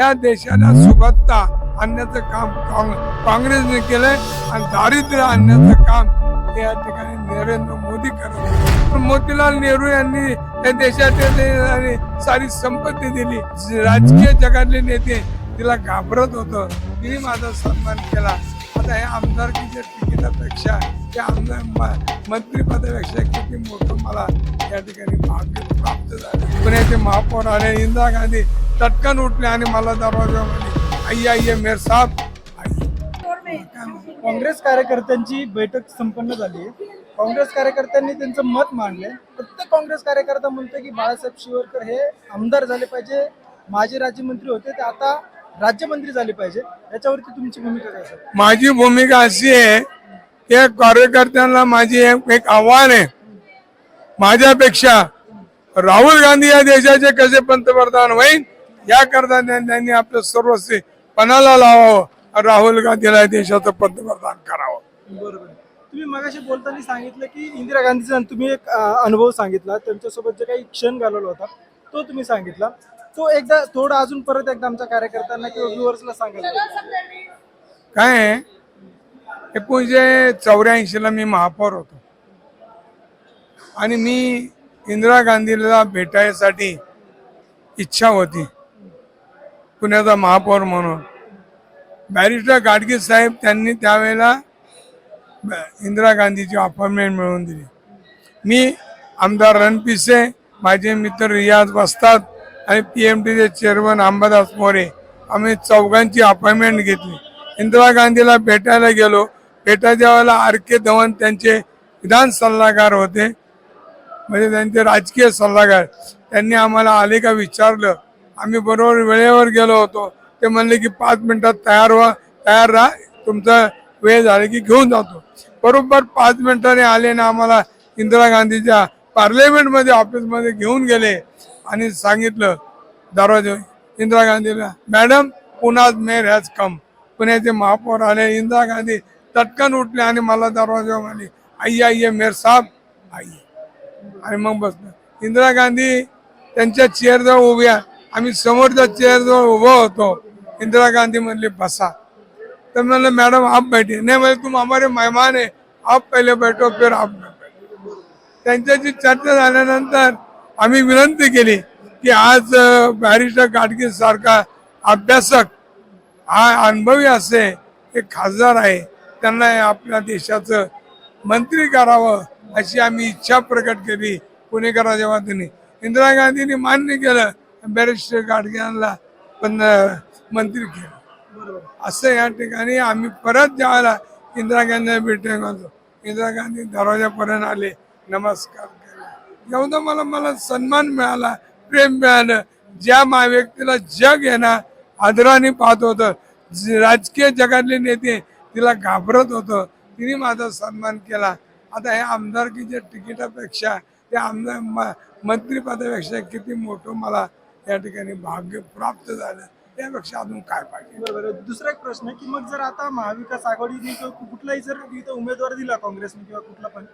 या देशाला सुबत्ता आणण्याचं काम काँग- काँग्रेसने केलंय आणि दारिद्र्य आणण्याचं काम या ठिकाणी नरेंद्र मोदी करत मोतीलाल नेहरू यांनी या देशातील सारी संपत्ती दिली. राजकीय जगातले नेते तिला घाबरत होतं. तिने माझा सन्मान केला. आता हे आमदारकीच्या तिकिटापेक्षा त्या आमदार म- मंत्रिपदापेक्षा किती मोठं मला या ठिकाणी भाग्य प्राप्त झालं. पुण्याचे महापौर आले इंदिरा गांधी तटकन उठले आणि मला दरवाजा आई आई मेर साहेब. काँग्रेस कार्यकर्त्यांची बैठक संपन्न झाली. काँग्रेस कार्यकर्त्यांनी त्यांचं मत मांडलंय. प्रत्येक काँग्रेस कार्यकर्ता म्हणतोय की बाळासाहेब शिवरकर हे आमदार झाले पाहिजे. माजी राज्यमंत्री होते. ते आता राज्यमंत्री झाले पाहिजे. याच्यावरती तुमची भूमिका काय असेल माझी भूमिका अशी आहे की कार्यकर्त्यांना माझी एक आव्हान आहे. माझ्यापेक्षा राहुल गांधी या देशाचे कसे पंतप्रधान होईल याकरता त्यां- त्यांनी आपलं सर्वस्व पणाला लावावं राहुल गांधीला या देशाचं पंतप्रधान करावं. बरोबर. तुम्ही मगाशी बोलताना सांगितलं की इंदिरा गांधीचा तुम्ही एक अनुभव सांगितला. त्यांच्यासोबत जे काही क्षण घालवला होता तो तुम्ही सांगितला. तो एकदा थोडा अजून परत एकदा आमच्या कार्यकर्त्यांना किंवा व्ह्युअर्सला सांगायला काय आहे? एकोणीसशे चौऱ्याऐंशीला मी महापौर होतो. आणि मी इंदिरा गांधीला भेटायसाठी इच्छा होती. पुण्याचा महापौर म्हणून. बॅरिस्टर गाडगे साहेब त्यांनी त्यावेळेला इंदिरा गांधीची अपॉइंटमेंट मिळवून दिली. मी आमदार रणपिसे माझे मित्र रियाज वस्ताद आणि पी एम टीचे चेअरमन अंबादास मोरे आम्ही चौघांची अपॉइंटमेंट घेतली. इंदिरा गांधीला भेटायला गेलो. भेटायच्या वेळेला आर के धवन त्यांचे विधान सल्लागार होते. म्हणजे त्यांचे राजकीय सल्लागार. त्यांनी आम्हाला आले का विचारलं. आम्ही बरोबर वेळेवर गेलो होतो. ते म्हणले की पाच मिनिटात तयार व्हा तयार राहा. तुमचा वेळ झाला की घेऊन जातो. बरोबर पाच मिनिटाने आले ना आम्हाला इंदिरा गांधीच्या पार्लमेंटमध्ये ऑफिसमध्ये घेऊन गेले आणि सांगितलं दरवाजे इंदिरा गांधीला मॅडम पुन्हा मेर हॅज कम। पुण्याचे महापौर आले इंदिरा गांधी तटकन उठले आणि मला दरवाजा म्हणे आई आई मेर साहेब. आई. आणि मग बसलो इंदिरा गांधी त्यांच्या चेअरजवळ उभ्या आम्ही समोरच्या चेअरजवळ उभं होतो. इंदिरा गांधी म्हणले बसा. तर म्हणलं मॅडम आप बैठे. नाही म्हणजे तुम हमारे मेहमान आहे आप पहिले बैठो फिर आप त्यांच्याशी चर्चा झाल्यानंतर आम्ही विनंती केली की आज बॅरिस्टर गाडगे सारखा अभ्यासक हा अनुभवी असे एक खासदार आहे. त्यांना आपल्या देशाचं मंत्री करावं अशी आम्ही इच्छा प्रकट केली पुणेकराच्या वतीने. इंदिरा गांधींनी मान्य केलं बॅरिस्टर गाडग्यांना पण मंत्री केलं. असं या ठिकाणी आम्ही परत ज्यावेळेला इंदिरा गांधी भेटून होतो इंदिरा गांधी दरवाजापर्यंत आले नमस्कार केला. एवढं मला मला सन्मान मिळाला. प्रेम मिळालं. ज्या मा व्यक्तीला जग आहे ना आदराने पाहत होतं राजकीय जगातले नेते तिला घाबरत होतं तिने माझा सन्मान केला. आता हे आमदारकीच्या तिकिटापेक्षा त्या आमदार म- मंत्रिपदापेक्षा किती मोठं मला या ठिकाणी भाग्य प्राप्त झालं. त्यापेक्षा अजून काय पाहिजे? बरोबर दुसरा एक प्रश्न की मग जर आता महाविकास आघाडीने किंवा कुठलाही जर इथं उमेदवार दिला काँग्रेसने किंवा कुठला पण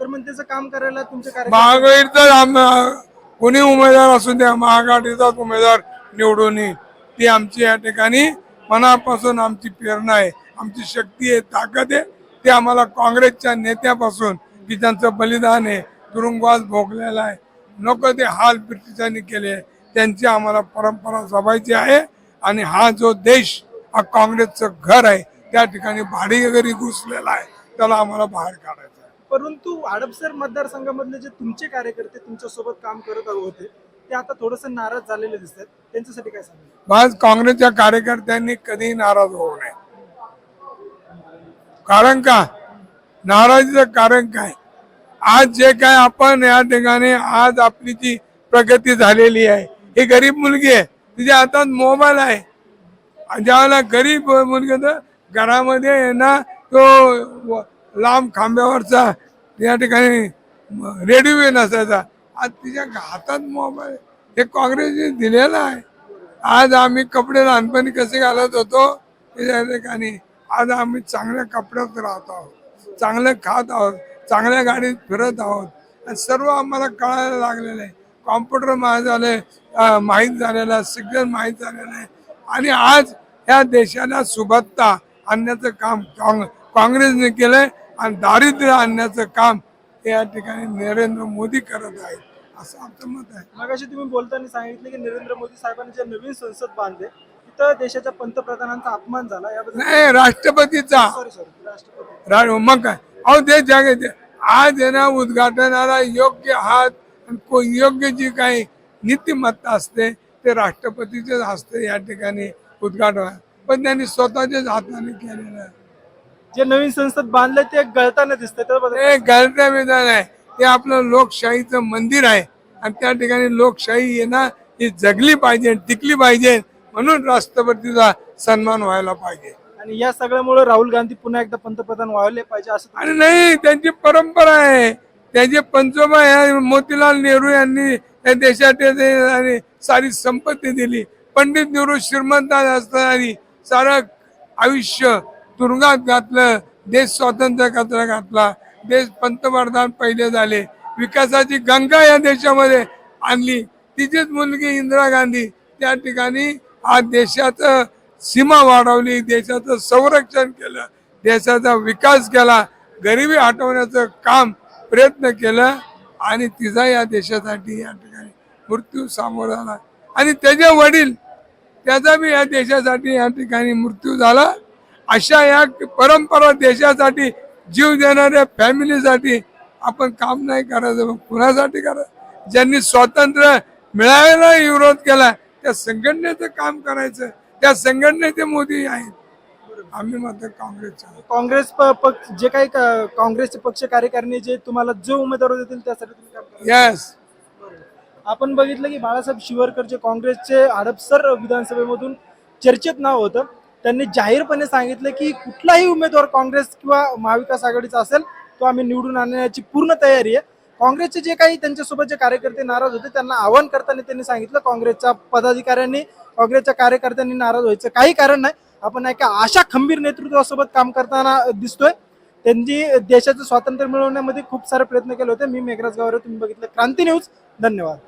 तर मग त्याचं काम करायला तुमचे कार्यकर्ते महाआघाडीचा आम- कोणी उमेदवार असू द्या महाआघाडीचाच उमेदवार निवडून येईल ती आमची या ठिकाणी मनापासून आमची प्रेरणा आहे. आमची शक्ती आहे ताकद आहे. ते आम्हाला काँग्रेसच्या नेत्यापासून की त्यांचं बलिदान आहे तुरुंगवास भोगलेला आहे. नको ते हाल ब्रिटिशांनी केले त्यांची आम्हाला परंपरा जपायची आहे. आणि हा जो देश हा काँग्रेसचं घर आहे त्या ठिकाणी भाडीगरी घुसलेला आहे. त्याला आम्हाला बाहेर काढायचं परंतु हडपसर मतदारसंघामधले जे तुमचे कार्यकर्ते तुमच्यासोबत काम करत होते ते आता थोडस नाराज झालेले दिसतात त्यांच्यासाठी काय सांगाल? आज काँग्रेसच्या कार्यकर्त्यांनी कधी नाराज होऊ नये. कारण का? नाराजीचं कारण काय? आज जे काय आपण या ठिकाणी आज आपली जी प्रगती झालेली आहे ही गरीब मुलगी आहे तिच्या हातात मोबाईल आहे. आणि ज्यावेळेला गरीब मुलगी तर घरामध्ये आहे ना तो लांब खांब्यावरचा या ठिकाणी रेडिओ नसायचा आज तिच्या हातात मोबाईल हे काँग्रेसने दिलेलं आहे. आज आम्ही कपडे लहानपणी कसे घालत होतो त्या ठिकाणी. आज आम्ही चांगल्या कपड्यात राहत आहोत चांगलं खात आहोत चांगल्या गाडीत फिरत आहोत. सर्व आम्हाला कळायला लागलेलं आहे. कॉम्प्युटर माहीत झाले माहीत झालेलं आहे सिग्नल माहीत झालेलं आहे. आणि आज या देशाला सुबत्ता आणण्याचं काम काँग- काँग्रेसने केलंय. आणि दारिद्र्य आणण्याचं काम या ठिकाणी नरेंद्र मोदी करत आहेत असं आमचं मत आहे. मगाशी तुम्ही बोलताना सांगितले की नरेंद्र मोदी साहेबांनी जे नवीन संसद बांधले तिथं देशाच्या पंतप्रधानांचा अपमान झाला याबद्दल नाही राष्ट्रपतीचा. सॉरी सॉरी राष्ट्रपती. रा- मग काय? अहो ते जागे आज आहे ना उद्घाटनाला योग्य हात आणि को- योग्य जी काही नीतिमत्ता असते ते राष्ट्रपतीचेच असते या ठिकाणी उद्घाटन. पण त्यांनी स्वतःच्याच हाताने केलेलं आहे. जे नवीन संसद बांधले ते गळताना दिसतंय त्याबद्दल ते गळत्या मैदान आहे. ते आपलं लोकशाहीचं मंदिर आहे. आणि त्या ठिकाणी लोकशाही आहे ना ही जगली पाहिजे टिकली पाहिजे. म्हणून राष्ट्रपतीचा सन्मान व्हायला पाहिजे. आणि या सगळ्यामुळे राहुल गांधी पुन्हा एकदा पंतप्रधान व्हायला पाहिजे असं आणि नाही त्यांची परंपरा आहे. त्याचे पंचोबा या मोतीलाल नेहरू यांनी या देशात आणि सारी संपत्ती दिली. पंडित नेहरू श्रीमंत असताना सारं आयुष्य तुरुंगात घातलं देश स्वातंत्र्य कचरा घातला. देश पंतप्रधान पहिले झाले. विकासाची गंगा या देशामध्ये आणली. तिचीच मुलगी इंदिरा गांधी. त्या ठिकाणी आज देशाचं सीमा वाढवली. देशाचं संरक्षण केलं. देशाचा विकास केला. गरिबी हटवण्याचं काम प्रयत्न केलं. आणि तिचा या देशासाठी या ठिकाणी मृत्यू सामोर आला आणि त्याचे वडील त्याचा बी या देशासाठी या ठिकाणी मृत्यू झाला. अशा या परंपरा देशासाठी जीव देणाऱ्या फॅमिलीसाठी आपण काम नाही करायचं मग कुणासाठी करायचं? ज्यांनी स्वातंत्र्य मिळायला विरोध केला त्या संघटनेचं काम करायचं त्या संघटनेचे मोदी आहेत. आम्ही मात्र काँग्रेस प- पक्ष जे काही काँग्रेसचे पक्ष कार्यकारिणी जे तुम्हाला जो उमेदवार देतील त्यासाठी तुम्ही. यस आपण बघितलं की बाळासाहेब शिवरकर जे काँग्रेसचे हडपसर विधानसभेमधून चर्चेत नाव होतं त्यांनी जाहीरपणे सांगितलं की कुठलाही उमेदवार काँग्रेस किंवा महाविकास आघाडीचा असेल तो आम्ही निवडून आणण्याची पूर्ण तयारी आहे. काँग्रेसचे जे काही त्यांच्यासोबत जे कार्यकर्ते नाराज होते त्यांना आवाहन करताना त्यांनी सांगितलं काँग्रेसच्या पदाधिकाऱ्यांनी काँग्रेसच्या कार्यकर्त्यांनी नाराज व्हायचं काही कारण नाही. आपण एका अशा खंबीर नेतृत्वासोबत काम करताना दिसतोय. त्यांनी देशाचं स्वातंत्र्य मिळवण्यामध्ये खूप सारे प्रयत्न केले होते. मी मेघराज गावरे तुम्ही बघितलं क्रांती न्यूज. धन्यवाद.